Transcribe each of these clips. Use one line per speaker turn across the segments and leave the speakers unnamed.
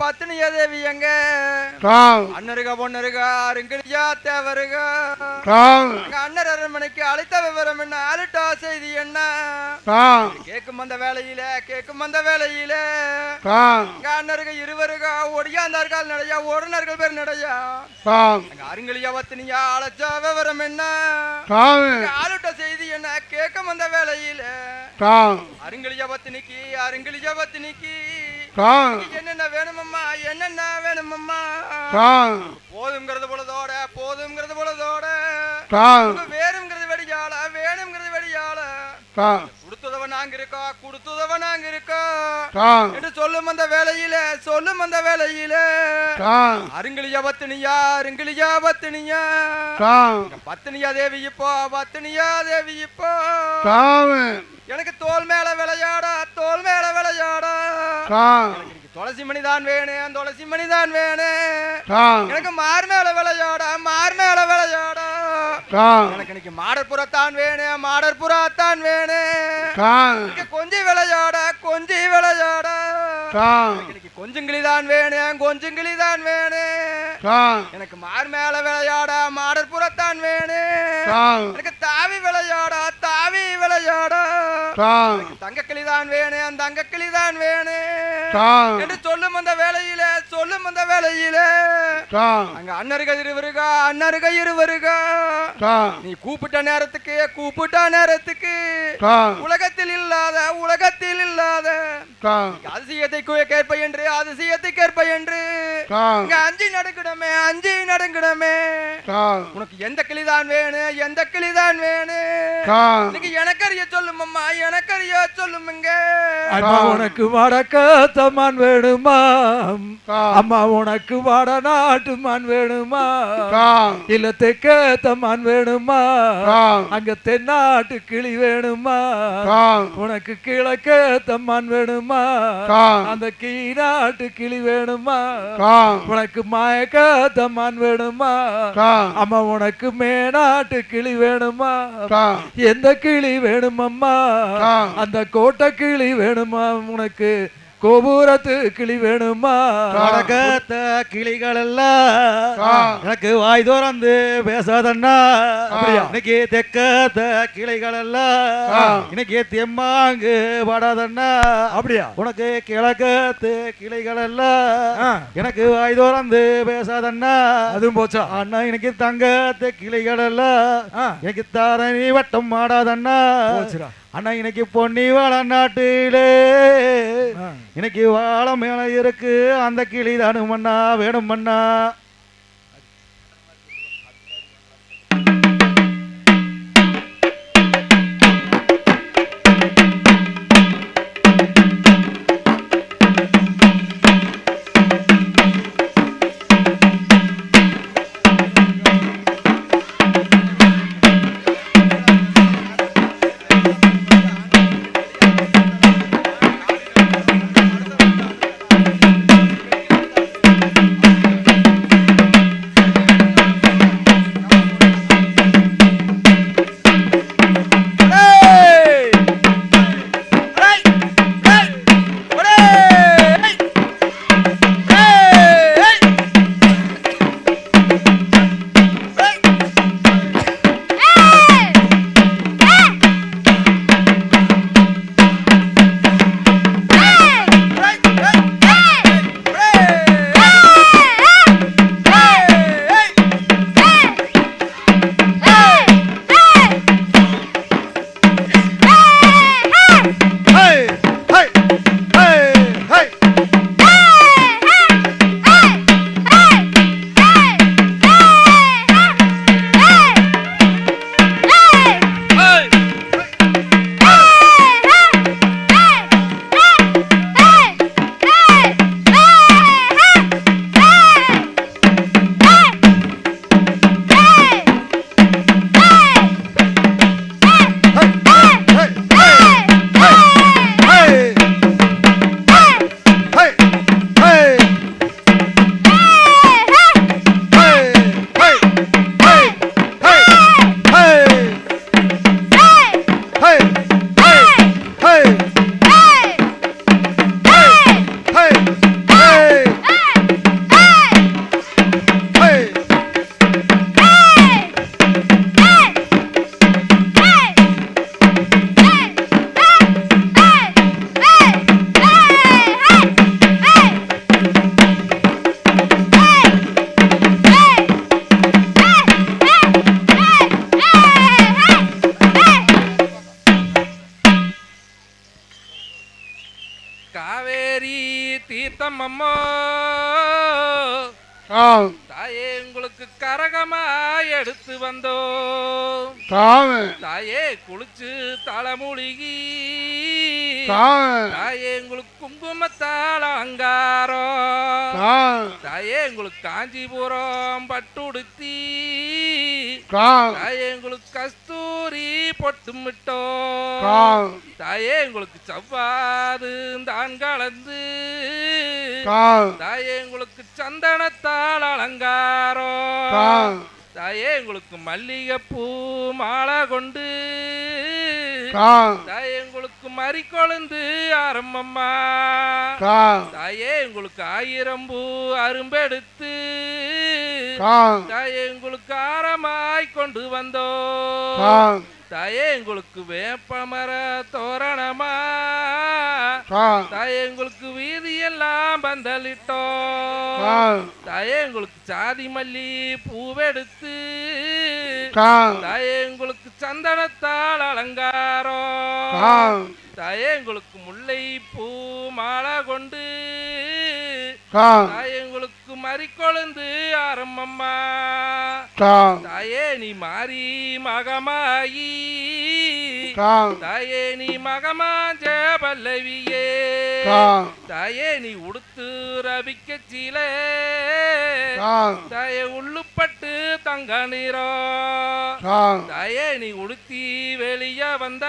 பத்தினிய தேவி எங்க அண்ணருக பொண்ணருக தேவருக. எங்க அண்ணர் அரண்மனைக்கு அழைத்த விவரம் என்ன? அழுட்டா செய்தி என்ன? கேக்கும் அந்த வேலையில கேக்கும் அந்த வேலையில அண்ணருக இருவருக ஒடியாந்தார்கள் நடையா ஓடுனர்கள் பேர் நடையா? அருங்கிலியா பத்தினியா அழைச்ச விவரம் என்ன? அழுட்ட செய்தி என்ன? கேக்கும் அந்த வேலையில அருங்கிலியா பத்தினிக்கு அருங்கிலியா பத்தினிக்கு என்னென்ன வேணுமம்மா? என்னென்ன வேணுமம்மா? போதுங்கிறது பொழுதோட போதுங்கிறது பொழுதோட.
ராம்
வேணுங்கிறது வெடியால வேணுங்கிறது வெடியால. நாங்க இருக்கோம் கொடுத்ததவ நாங்க இருக்கோம்
ராம்
என்று சொல்லும் அந்த வேலையில சொல்லும் அந்த வேலையில அருங்கிலியா பத்தினியா அருங்கிலியா பத்தினியா பத்தினியா தேவி இப்போ பத்தினியா தேவி இப்போ. எனக்கு தோல் மேல விளையாடா தோல் மேல விளையாடா. துளசி மணி தான் வேணும் துளசி மணி தான் வேணும் எனக்கு மார் மேல விளையாடா மார் மேல விளையாடா. எனக்கு இன்னைக்கு மாடர் புறத்தான் வேணும் மாடர் புறாத்தான் வேணும்
ராம்
எனக்கு கொஞ்சி விளையாடா. கொஞ்சி விளையாடா இன்னைக்கு கொஞ்சங்கிளி தான் வேணும் கொஞ்சங்கிளி தான்
ராம்
எனக்கு மார் மேல விளையாடா மாடர் புறத்தான் வேணும்
ராம்
எனக்கு தாவி விளையாடா தாவி விளையாடா.
ராம்
தங்க கிளி தான் வேணும் தங்க கிளி தான் வேணும்
ராம்
என்று சொல்லும் அந்த வேலையில சொல்லும் அந்த வேலையில அங்க அண்ணருக இருவருகா அண்ணருக இருவருகா. நீ கூப்பிட்ட நேரத்துக்கு கூப்பிட்ட நேரத்துக்கு. உலகத்தில் இல்லாத உலகத்தில் இல்லாத. அதிசயத்தை கேட்ப என்று அதிசயத்தை கேட்ப என்று. அஞ்சி நடுங்கிடமே அஞ்சி நடுங்கிடமே
ராம்
உனக்கு எந்த கிளிதான் வேணும் எந்த கிளிதான் வேணும் இன்னைக்கு எனக்கறிய சொல்லும் அம்மா எனக்கறிய சொல்லுமுங்க
உனக்கு வடக்கத்தமான் வேணுமா
ராம்
அம்மா உனக்கு வட நாட்டுமான் வேணுமா?
ராம்
இல்ல தெற்கத்தமான் வேணுமா?
ராம்
அங்க தென்னாட்டு கிளி வேணுமா? உனக்கு கிழக்கத்தம்மான் வேணுமா?
ராம்
அந்த கீநாட்டு கிளி வேணுமா? உனக்கு மயக்கத்தம்மான் வேணுமா?
ராம்
அம்மா உனக்கு மேநாட்டு கிளி வேணுமா? எந்த கிளி வேணுமம்மா. அந்த கோட்டை கிளி வேணுமா உனக்கு? கோபுரத்து கிளி வேணுமா
வடக்கத்த கிளிகள் எல்லாம். எனக்கு வாய் திறந்து பேசாதண்ணா? இன்னைக்கு தெக்கத்த கிளைகள் எல்லாம். இன்னைக்கு தெம்மாங்கு படாதண்ணா
அப்படியா
உனக்கு கிழக்கத்து கிளைகள் எல்லாம். எனக்கு வாய் திறந்து பேசாதண்ணா
அதுவும் போச்சா
அண்ணா இன்னைக்கு தங்கத்த கிளைகள் எல்லாம். எனக்கு தாரணி வட்டம் ஆடாதண்ணா அண்ணா இன்னைக்கு பொன்னி வளநாட்டிலே
ஆ.
இன்னைக்கு வாழை மேல இருக்கு அந்த கிளி தானுமண்ணா வேணுமண்ணா
ஆ
தாயே உங்களுக்கு கரகமா எடுத்து வந்தோம்
தாமே
தாயே குளிச்சு தலைமுழுகி. தாயே உங்களுக்கு குங்குமத்தால் அலங்காரம்
தா
தாயே உங்களுக்கு காஞ்சிபுரம் பட்டுடுத்தி. தாயே உங்களுக்கு கஸ்தூரி பொட்டு
தா
மிட்டோம் தாயே உங்களுக்கு செவ்வாது தான் கலந்து. தாயே உங்களுக்கு சந்தனத்தால் அலங்காரம் தாயே உங்களுக்கு மல்லிகைப்பூ மாலை கொண்டு. தாயே உங்களுக்கு மறிக்கொழுந்து ஆரம்பம்மா.
தா
தாயே உங்களுக்கு ஆயிரம் பூ அரும்பெடுத்து தாயே உங்களுக்கு ஆரமாய் கொண்டு வந்தோம். தாயே உங்களுக்கு வேப்பமர தோரணமா? தாயே உங்களுக்கு வீதியெல்லாம் பந்தலிட்டோம்.
தா
தாயே உங்களுக்கு சாதி மல்லி பூவெடுத்து. தாயே உங்களுக்கு சந்தனத்தால் அலங்காரம். தாயே உங்களுக்கு முல்லை பூ மாலை கொண்டு. தாயே உங்களுக்கு மறிக்கொழுந்து ஆரம்பம்மா.
தா
தாயே நீ மாறி மகமாயி. தாயே நீ மகமாஞ்ச பல்லவியே தாயே நீ உடுத்து ரவிக்க சீலே தாயே உள்ளுப்பட்டு தங்க
தா
தாயே நீ உடுத்தி வெளிய வந்த.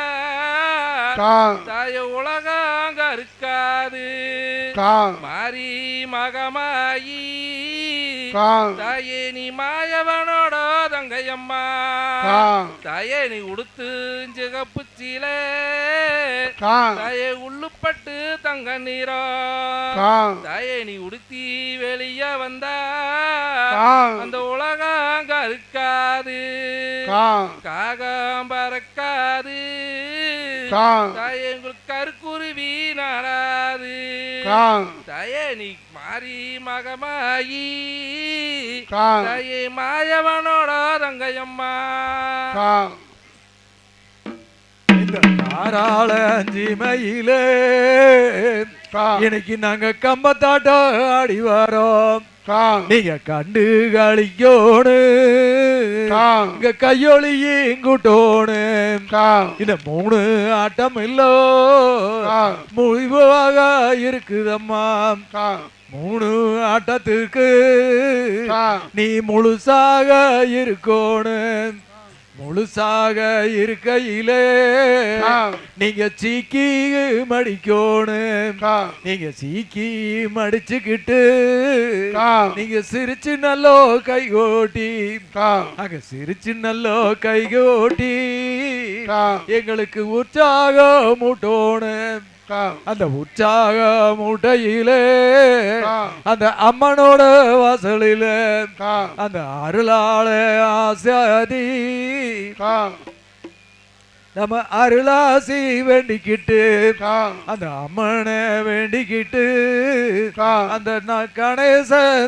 தாய உலகாங்க இருக்காது மாறி மகமாயி. தாயே நீ மாயவனோட தங்கையம்மா. தாயே நீ உடுத்து சிகப்பு சீலே தாயே உள்ளுப்பட்டு தங்க நீரோ. தாயே நீ உடுத்தி வெளிய வந்தா. அந்த உலகாங்க இருக்காது
தா
காகம் பறக்காது. தாயே உங்களுக்கு கருக்குருவி
தா
தாயே நீ மாறி மகமாயி. தாயே மாயவனோட இந்த தாராள அஞ்சிமையிலே இன்னைக்கு நாங்க கம்பத்தாட்டம் ஆடி வரோம். நீங்க கண்டு களிக்கோணு.
தா
இங்க கையொலியே கூட்டோணு
தா
இந்த மூணு ஆட்டம் இல்லோ முடிவாக இருக்குதம்மா. மூணு ஆட்டத்துக்கு
தா
நீ முழுசாக இருக்கோணும் முழுசாக இருக்கையிலே நீங்க சீக்கி மடிக்கோணும் நீங்க சீக்கி மடிச்சுக்கிட்டு நீங்க சிரிச்சு நல்லோ கைகோட்டி அங்க சிரிச்சு நல்லோ கைகோட்டி எங்களுக்கு உற்சாகம் மூட்டோணும் அந்த உற்சாக மூட்டையிலே
தா
அந்த அம்மனோட வாசலில அந்த அருளாள ஆசாதி. நம்ம அருளாசி வேண்டிக்கிட்டு அந்த அம்மனை வேண்டிக்கிட்டு அந்த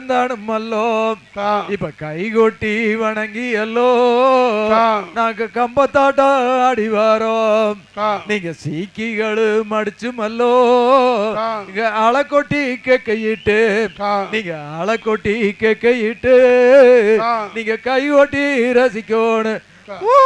தானுமல்லோ
தா
இப்ப கைகொட்டி வணங்கி எல்லோ
தா
நாங்க கம்பத்தாட்டம் ஆடி வரோம்.
தா
நீங்க சீக்கிகள் மடிச்சு மல்லோ
ஆ.
இங்க அலக்கொட்டி கேக்கையிட்டு நீங்க அலக்கொட்டி கேக்கையிட்டு. நீங்க கை. ஓட்டி ரசிக்கோணும்
தா.
ஊ!